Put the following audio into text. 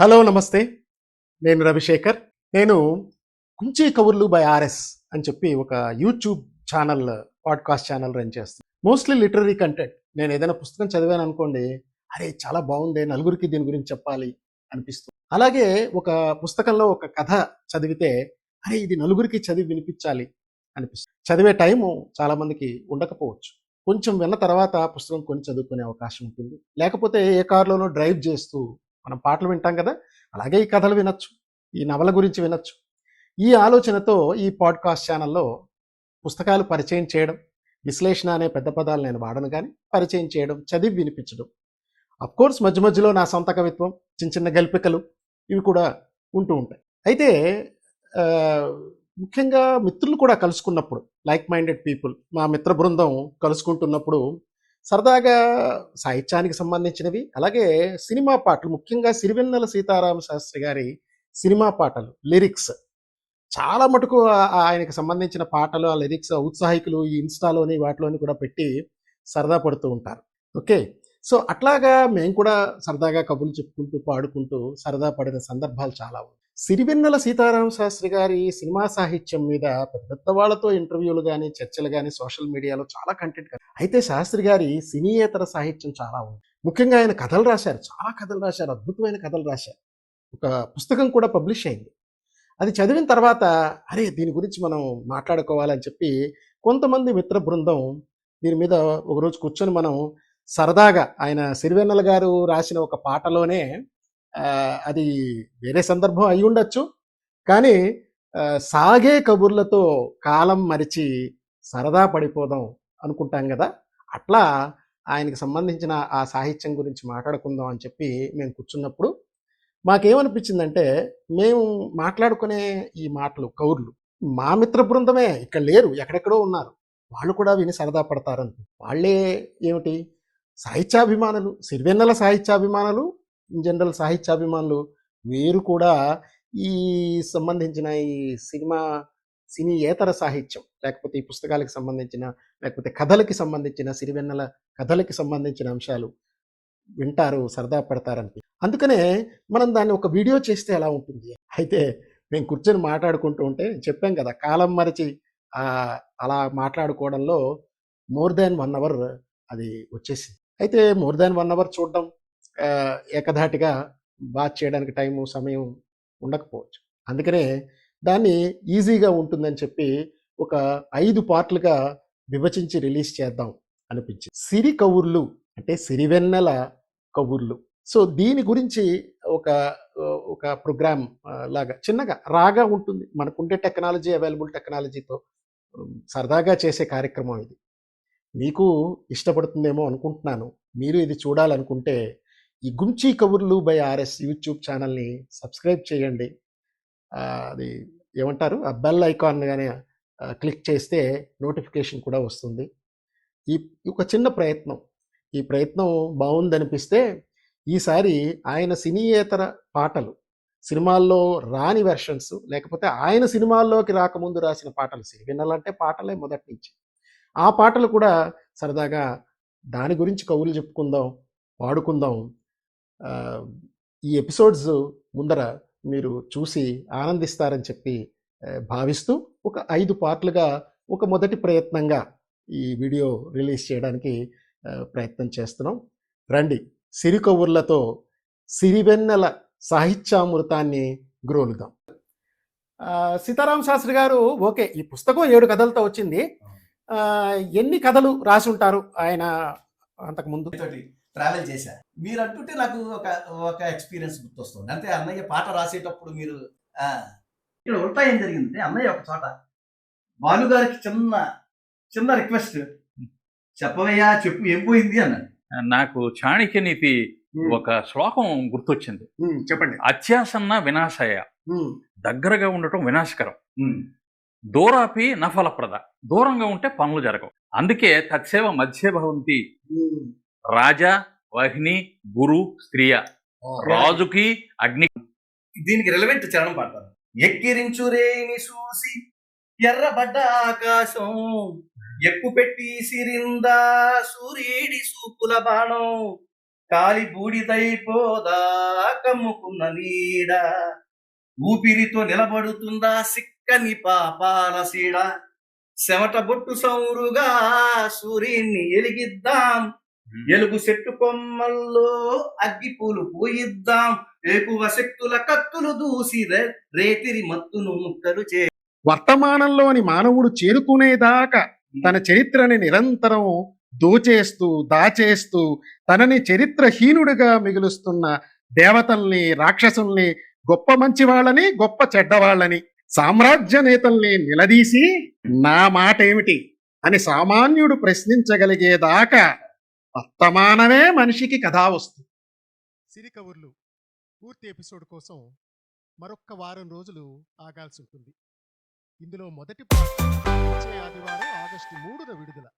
Hello నమస్తే. నేను రవిశేఖర్. నేను కుంచే కవుర్లు బై ఆర్ఎస్ అని చెప్పి ఒక YouTube channel podcast channel run చేస్తాను మోస్ట్లీ లిటరరీ కంటెంట్ నేను ఏదైనా పుస్తకం చదివాను అనుకోండి అరే చాలా బాగుంది నలుగురికి దీని గురించి చెప్పాలి అనిపిస్తుంది. అలాగే ఒక పుస్తకంలో ఒక కథ చదివితే అరే ఇది నలుగురికి చదివి వినిపించాలి అనిపిస్తుంది. చదివే టైము చాలామందికి ఉండకపోవచ్చు. కొంచెం విన్న తర్వాత పుస్తకం కొని చదువుకునే అవకాశం ఉంటుంది. లేకపోతే ఏ కారులోనో డ్రైవ్ చేస్తూ మనం పాటలు వింటాం కదా అలాగే ఈ కథలు వినొచ్చు ఈ నవల గురించి వినొచ్చు. ఈ ఆలోచనతో ఈ పాడ్కాస్ట్ ఛానల్లో పుస్తకాలు పరిచయం చేయడం విశ్లేషణ అనే పెద్ద పదాలు నేను వాడను కానీ పరిచయం చేయడం చదివి వినిపించడం. కోర్స్ మధ్య మధ్యలో నా సొంత కవిత్వం చిన్న చిన్న గల్పికలు ఇవి కూడా ఉంటూ ఉంటాయి. అయితే ముఖ్యంగా మిత్రులు కూడా కలుసుకున్నప్పుడు లైక్ మైండెడ్ పీపుల్ మా మిత్ర బృందం కలుసుకుంటున్నప్పుడు సరదాగా సాహిత్యానికి సంబంధించినవి అలాగే సినిమా పాటలు ముఖ్యంగా సిరివెన్నెల సీతారామ శాస్త్రి గారి సినిమా పాటలు లిరిక్స్. చాలా మటుకు ఆయనకు సంబంధించిన పాటలు ఆ లిరిక్స్ ఉత్సాహికులు ఈ ఇన్స్టాలోని వాటిలోని కూడా పెట్టి సరదా పడుతూ ఉంటారు. ఓకే. సో అట్లాగా మేము కూడా సరదాగా కబుర్లు చెప్పుకుంటూ పాడుకుంటూ సరదా పడిన సందర్భాలు చాలా ఉన్నాయి. సిరివెన్నెల సీతారామ శాస్త్రి గారి సినిమా సాహిత్యం మీద పెద్ద పెద్ద వాళ్ళతో ఇంటర్వ్యూలు కానీ చర్చలు కానీ సోషల్ మీడియాలో చాలా కంటెంట్ అయితే శాస్త్రి గారి సినీయేతర సాహిత్యం చాలా ఉంది. ముఖ్యంగా ఆయన కథలు రాశారు. చాలా కథలు రాశారు. అద్భుతమైన కథలు రాశారు. ఒక పుస్తకం కూడా పబ్లిష్ అయింది. అది చదివిన తర్వాత అరే దీని గురించి మనం మాట్లాడుకోవాలని చెప్పి కొంతమంది మిత్ర బృందం దీని మీద ఒకరోజు కూర్చొని మనం సరదాగా ఆయన సిరివెన్నెల గారు రాసిన ఒక పాటలోనే అది వేరే సందర్భం అయి ఉండొచ్చు. కానీ సాగే కబుర్లతో కాలం మరిచి సరదా పడిపోదాం అనుకుంటాం కదా! అట్లా ఆయనకి సంబంధించిన ఆ సాహిత్యం గురించి మాట్లాడుకుందాం అని చెప్పి మేము కూర్చున్నప్పుడు మాకేమనిపించిందంటే మేము మాట్లాడుకునే ఈ మాటలు కౌర్లు మా మిత్ర బృందమే ఇక్కడ లేరు ఎక్కడెక్కడో ఉన్నారు. వాళ్ళు కూడా విని సరదా పడతారంట వాళ్ళే ఏమిటి? సాహిత్యాభిమానులు సిరివెన్నెల సాహిత్యాభిమానులు ఇన్ జనరల్ సాహిత్యాభిమానులు వీరు కూడా ఈ సంబంధించిన ఈ సినిమా సినీయేతర సాహిత్యం లేకపోతే ఈ పుస్తకాలకు సంబంధించిన లేకపోతే కథలకి సంబంధించిన సిరివెన్నెల కథలకి సంబంధించిన అంశాలు వింటారు సరదా పడతారని. అందుకనే మనం దాన్ని ఒక వీడియో చేస్తే ఎలా ఉంటుంది? అయితే మేము కూర్చొని మాట్లాడుకుంటూ ఉంటే చెప్పాం కదా కాలం మరిచి అలా మాట్లాడుకోవడంలో మోర్ దాన్ వన్ అవర్ అది వచ్చేసింది. అయితే మోర్ దాన్ వన్ అవర్ చూడడం ఏకధాటిగా బాత్ చేయడానికి టైము సమయం ఉండకపోవచ్చు. అందుకనే దాన్ని ఈజీగా ఉంటుందని చెప్పి ఒక ఐదు పార్ట్లుగా విభజించి రిలీజ్ చేద్దాం అనిపించింది. సిరి కవుర్లు అంటే సిరివెన్నెల కవుర్లు. సో దీని గురించి ఒక ఒక ప్రోగ్రామ్ లాగా చిన్నగా రాగా ఉంటుంది. మనకుండే టెక్నాలజీ అవైలబుల్ టెక్నాలజీతో సరదాగా చేసే కార్యక్రమం ఇది. మీకు ఇష్టపడుతుందేమో అనుకుంటున్నాను. మీరు ఇది చూడాలనుకుంటే ఈ గుంచి కబుర్లు బై ఆర్ఎస్ యూట్యూబ్ ఛానల్ని సబ్స్క్రైబ్ చేయండి. అది ఏమంటారు? ఆ బెల్ ఐకాన్ కానీ క్లిక్ చేస్తే నోటిఫికేషన్ కూడా వస్తుంది. ఈ ఒక చిన్న ప్రయత్నం. ఈ ప్రయత్నం బాగుందనిపిస్తే ఈసారి ఆయన సినీయేతర పాటలు సినిమాల్లో రాని వెర్షన్స్ లేకపోతే ఆయన సినిమాల్లోకి రాకముందు రాసిన పాటలు సిరివెన్నెలంటే పాటలే మొదటి నుంచి. ఆ పాటలు కూడా సరదాగా దాని గురించి కవులు చెప్పుకుందాం పాడుకుందాం ఈ ఎపిసోడ్స్ ముందర మీరు చూసి ఆనందిస్తారని చెప్పి భావిస్తూ ఒక ఐదు పార్ట్లుగా ఒక మొదటి ప్రయత్నంగా ఈ వీడియో రిలీజ్ చేయడానికి ప్రయత్నం చేస్తున్నాం. రండి. సిరి కవుర్లతో సిరివెన్నెల సాహిత్యామృతాన్ని గ్రోలుదాం. ఆ, సీతారామ శాస్త్రి గారు ఓకే ఈ పుస్తకం ఏడు కథలతో వచ్చింది. ఎన్ని కథలు రాసి ఉంటారు ఆయన అంతకు ముందు? తోటి ట్రావెల్ చేశా. మీరు అంటుంటే నాకు ఒక ఒక ఎక్స్పీరియన్స్ గుర్తొస్తుంది. అంతే అన్నయ్య పాట రాసేటప్పుడు మీరు ఆ, ఇక్కడ ఉల్టా ఏం జరిగింది. అన్నయ్య ఒక చోట భానుగారికి చిన్న చిన్న రిక్వెస్ట్ చెప్పవయ్యా చెప్పు ఏం పోయింది అన్నాడు. నాకు చాణక్య నీతి ఒక శ్లోకం గుర్తొచ్చింది. చెప్పండి. అత్యాసన్న వినాశయ. దగ్గరగా ఉండటం వినాశకరం. దూరాపి నఫలప్రద. దూరంగా ఉంటే పనులు జరగవు. అందుకే తత్సేవ మధ్య భవంతి. రాజా వహిని గురు స్త్రీయ. రాజుకి అగ్ని దీనికి రిలవెంట్ చరణం పాడతాను ఎక్కిరించురేని చూసి ఎర్రబడ్డ ఆకాశం. ఎక్కు పెట్టి సిరిందా సూర్యుడి సూపుల బాణం. కాలి బూడిదైపోదా కమ్ముకున్న నీడ. ఊపిరితో నిలబడుతుందా సిక్కని పాపాల సీడ. చెమట బొట్టు సౌరుగా సూర్యుని ఎలిగిద్దాం. ఎలుగు చెట్టు కొమ్మల్లో అగ్గిపూలు పూయిద్దాం. ఏకువ శక్తుల కత్తులు దూసి రేతిరి మత్తును ముక్కలు చే. వర్తమానంలోని మానవుడు చేరుకునేదాకా తన చరిత్రని నిరంతరం దోచేస్తూ దాచేస్తూ తనని చరిత్రహీనుడిగా మిగులుస్తున్న దేవతల్ని రాక్షసుల్ని గొప్ప మంచి వాళ్ళని గొప్ప చెడ్డవాళ్ళని సామ్రాజ్య నేతల్ని నిలదీసి నా మాట ఏమిటి అని సామాన్యుడు ప్రశ్నించగలిగేదాకా వర్తమానమే మనిషికి కథా వస్తుంది సిరి కబుర్లు పూర్తి ఎపిసోడ్ కోసం మరొక్క వారం రోజులు ఆగాల్సి ఉంటుంది. ఇందులో మొదటి వచ్చే ఆదివారం ఆగస్టు మూడున విడుదల.